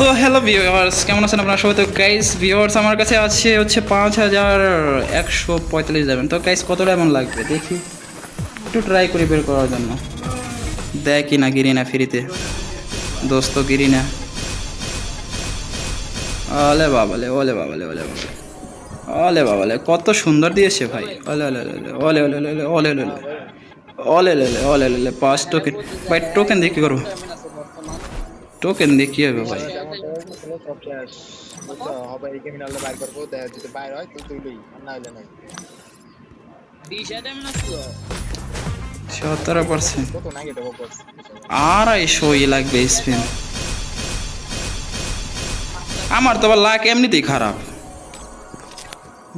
তো hello viewers কেমন আছেন আপনারা সবাই তো গাইস ভিউয়ার্স আমার কাছে আছে হচ্ছে পাঁচ হাজার একশো পঁয়তাল্লিশ যাবেন তো গাইস কতটা এমন লাগবে দেখি একটু ট্রাই করি বের করার জন্য দেয় কি না গিরি না ফ্রিতে দোস্ত গিরি না ওলে বাবালে ওলে বাবালে ওলে বাবালে ওলে বাবালে কত সুন্দর দিয়েছে ভাই ওলে ওলে ওলে ওলে ওলে ওলে ওলে ওলে ওলে ওলে ওলে ওলে পাঁচ টোকেন ভাই টোকেন দিয়ে কী করব টোকেন দিয়ে কী হবে ভাই? সব শেষ বুঝছ হবে এই ক্রিমিনালটা বাইর করব যদি বাইর হয় তো তুইলেই না হইলে নাই। সতেরো পার্সেন্ট কত নাকি দেবো বস আড়াইশো ই লাগবে স্পিন আমার তো আবার লাক এমনিতেই খারাপ।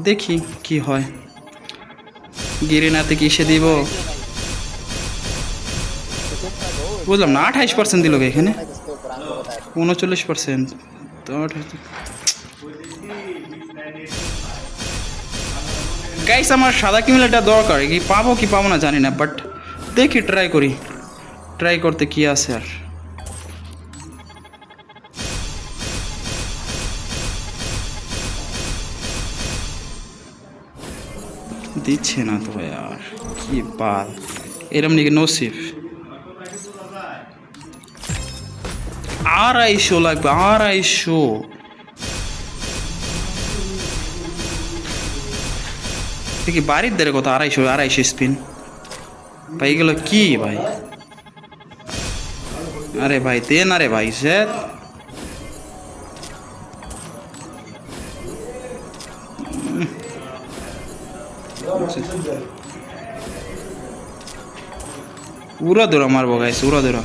দেখি কি হয়। গিরিনাতে কিসে দিব? বুঝলাম না আঠাইশ পার্সেন্ট দিল এখানে? উনচল্লিশ পার্সেন্ট গাইস আমার সাদা কিমিলাটা দরকার। কি পাবো কি পাবো না জানি না বাট দেখি ট্রাই করি। ট্রাই করতে কি আছে আর। দিচ্ছে না তো আর। কি বাল। এরম নাকি নসিফ আড়াইশো লাগবে, আড়াইশো। দেখি বাড়ির দের কত আড়াইশো আড়াইশো স্পিন ভাই, এগুলো কি ভাই? আরে ভাই, দে না রে ভাই স্যার উড়া দৌড়া মারবো গাইস উড়া দৌড়া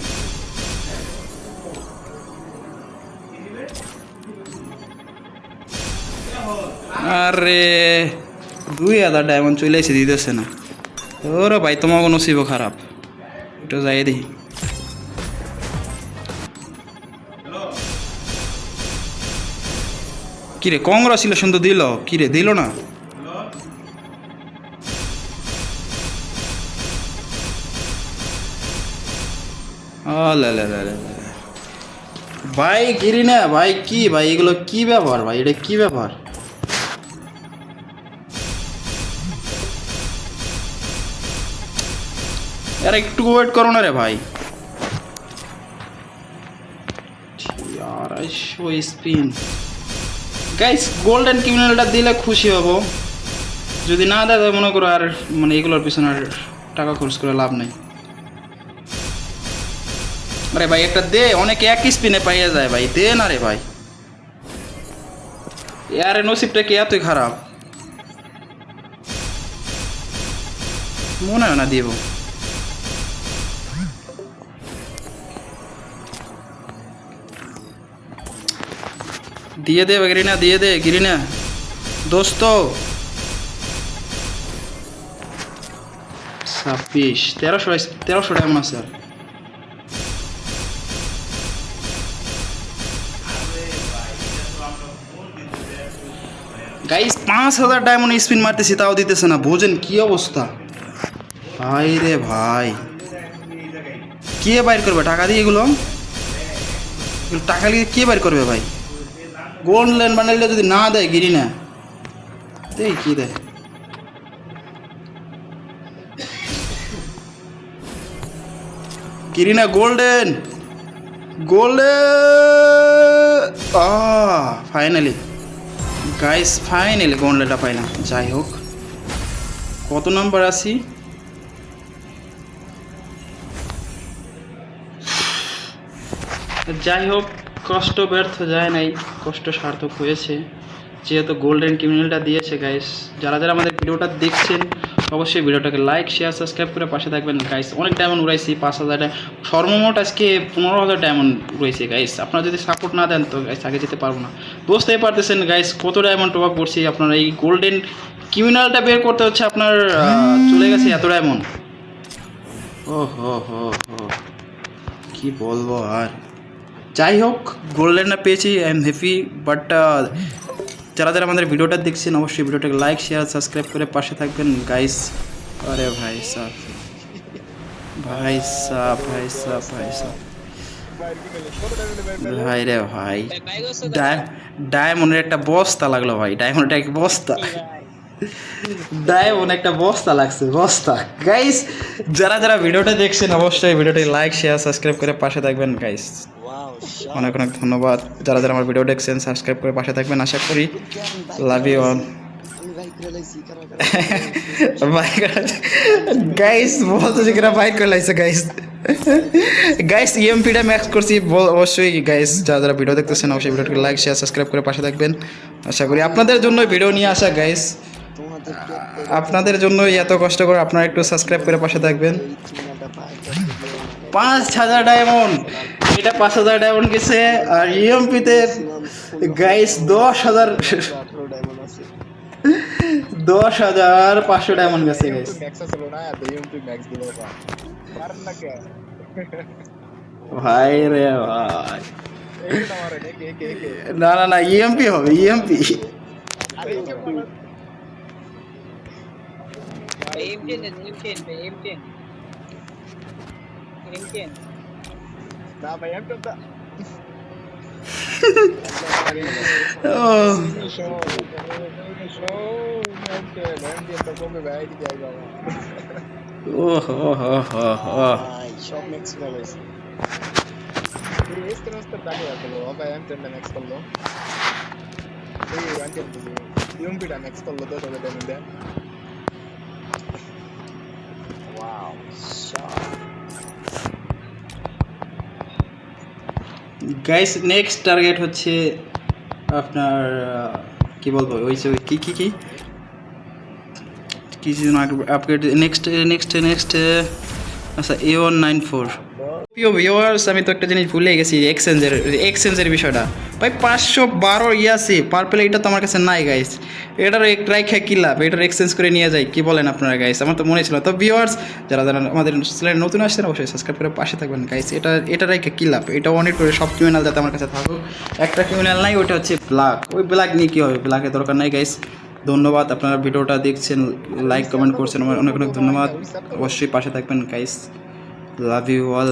আরে, দুই হাজার ডায়মন্ড চলে এসে দিতেছে না। ওরে ভাই তোমার কোনো নসিব খারাপ। এটা যাই দেখি। কিরে কংগ্রাচুলেশন তো দিল। কিরে, দিল না। ভাই গিরি না? ভাই, কি ভাই? এগুলো কি ব্যাপার ভাই? এটা কি ব্যাপার আর একটু ওয়েট করো না রে ভাই স্পিন গাইস গোল্ডেন ক্রিমিনালটা দিলে খুশি হব। যদি না দেয়, তাহলে মনে করো আর মানে এগুলোর পিছনে আর টাকা খরচ করে লাভ নেই। আরে ভাই, একটা দে, অনেকে এক স্পিনে পাইয়া যায় ভাই। দে না রে ভাই। আরে, নসিবটা কি এতই খারাপ? মনে হয় না দিব। দিয়ে দে গিরিনা, দিয়ে দে গিরিনা। দোস্ত। ছাব্বিশ, তেরোশো তেরোশো ডায়মন্ড আছে আর। গাইস পাঁচ হাজার ডায়মন্ড স্পিন মারতেছি, তাও দিতেছে না, বোঝেন কি অবস্থা। ভাই রে ভাই। কে বাইর করবে? টাকা দিয়ে এগুলো টাকা দিয়ে কে বাইর করবে ভাই? গোল্ড ল্যান্ড বানাইলে যদি না দেয় গিরি না দেই কি দেয়? কিরিনা golden golden ah, finally. Guys, finally গন্ডলেটা পাইলাম। যাই হোক, কত নাম্বার আছি? যাই হোক কষ্ট ব্যর্থ যায় নাই, কষ্ট সার্থক হয়েছে। যেহেতু গোল্ডেন ক্রিমিনালটা দিয়েছে গাইস যারা যারা আমাদের ভিডিওটা দেখছেন, অবশ্যই ভিডিওটাকে লাইক শেয়ার সাবস্ক্রাইব করে পাশে থাকবেন। গাইস অনেক ডায়মন্ড উড়াইছি, পাঁচ হাজার সর্বমোট আজকে পনেরো হাজার ডায়মন্ড উড়াইছি গাইস আপনারা যদি সাপোর্ট না দেন তো গাইস আগে যেতে পারব না। বুঝতেই পারতেছেন গাইস কত ডায়মন্ড টপ করছি আপনার? এই গোল্ডেন ক্রিমিনালটা বের করতে হচ্ছে আপনার চলে গেছে এত ডায়মন্ড ও হো হো হো কি বলব আর? যাই হোক গোল্ডেনটা পেয়েছি আই এম হ্যাপি বাট যারা যারা আমাদের ভিডিওটা দেখছেন, অবশ্যই ভিডিওটাকে লাইক শেয়ার সাবস্ক্রাইব করে পাশে থাকবেন। গাইস আরে ভাই সাহ ভাই সাহ ভাই সাহ ভাই সাহ ভাই রে ভাই ডায়মন্ডের একটা বস্তা লাগল ভাই, ডায়মন্ডের একটা বস্তা। ডায়মন্ড একটা বস্তা লাগছে, বস্তা। গাইস যারা যারা ভিডিওটা দেখছেন, অবশ্যই ভিডিওটি লাইক শেয়ার সাবস্ক্রাইব করে পাশে থাকবেন গাইস অনেক অনেক ধন্যবাদ। যারা যারা আমার ভিডিও দেখছেন সাবস্ক্রাইব করে পাশে থাকবেন আশা করি লাভ ইউ অল গাইস বলতেছে কিনা বাইক করে লাইছে। গাইস গাইস ইএমপিটা ম্যাক্স করছি অবশ্যই গাইস যারা যারা ভিডিও দেখতেছেন অবশ্যই ভিডিওটিকে লাইক শেয়ার সাবস্ক্রাইব করে পাশে থাকবেন। আশা করি আপনাদের জন্য ভিডিও নিয়ে আসা গাইস আপনাদের জন্য এত কষ্ট করে আপনারা একটু সাবস্ক্রাইব করে পাশে থাকবেন। পাঁচ হাজার ডায়মন্ড এটা পাঁচ হাজার ডায়মন্ড গেছে, আর ইএমপিতে গাইস দশ হাজার দশ হাজার পাঁচশো ডায়মন্ড গেছে গাইস ম্যাক্স ছিল না এত ইউএমপি ম্যাক্স দিল পারেন না কে ভাই রে ভাই। এই তো আমার একে একে একে না না না ইএমপি হবে E ইএমপি আরে একে বলো M10 M10 ভাই M10 M10 না ভাই আমি তো ও শো শো এমকে এমকে তো কমে ভাই কি যাই বাবা ও হো হো হো হো সব ম্যাক্স ফেলাইছে পুরো এসতে নষ্ট দাগে আছে বাবা এমকে ম্যাক্স করল এই এমকে ইউএমপি টা ম্যাক্স করল তো তবে then then wow guys next target হচ্ছে আপনার কি বলব, ওই যে কি কি কি? কি যেন আপগ্রেড নেক্সট নেক্সট নেক্সট আচ্ছা এ ওয়ান নাইন ফোর প্রিয় ভিওয়ার্স আমি তো একটা জিনিস ভুলে গেছি এক্সচেঞ্জের এক্সচেঞ্জের বিষয়টা। ভাই, পাঁচশো বারো ইয়াসি পার্পেল এটা তো আমার কাছে নাই গাইস এটার ট্রাই খেয়ে কী লাভ? এটার এক্সচেঞ্জ করে নিয়ে যাই, কি বলেন আপনারা গাইস আমার তো মনে ছিল। তো ভিউয়ার্স যারা যারা আমাদের চ্যানেলে নতুন আসছেন, অবশ্যই সাবস্ক্রাইব করে পাশে থাকবেন গাইস এটা এটা রেখে কী লাভ? এটা অনেক করে সব ক্রিমিনাল যাতে আমার কাছে থাকুক। একটা ক্রিমিনাল নাই, ওটা হচ্ছে ব্ল্যাক ওই ব্ল্যাক নিয়ে কী হবে? ব্ল্যাকের দরকার নাই গাইস ধন্যবাদ। আপনারা ভিডিওটা দেখছেন লাইক কমেন্ট করছেন, আমার অনেক অনেক ধন্যবাদ। অবশ্যই পাশে থাকবেন গাইস লাভ ইউ অল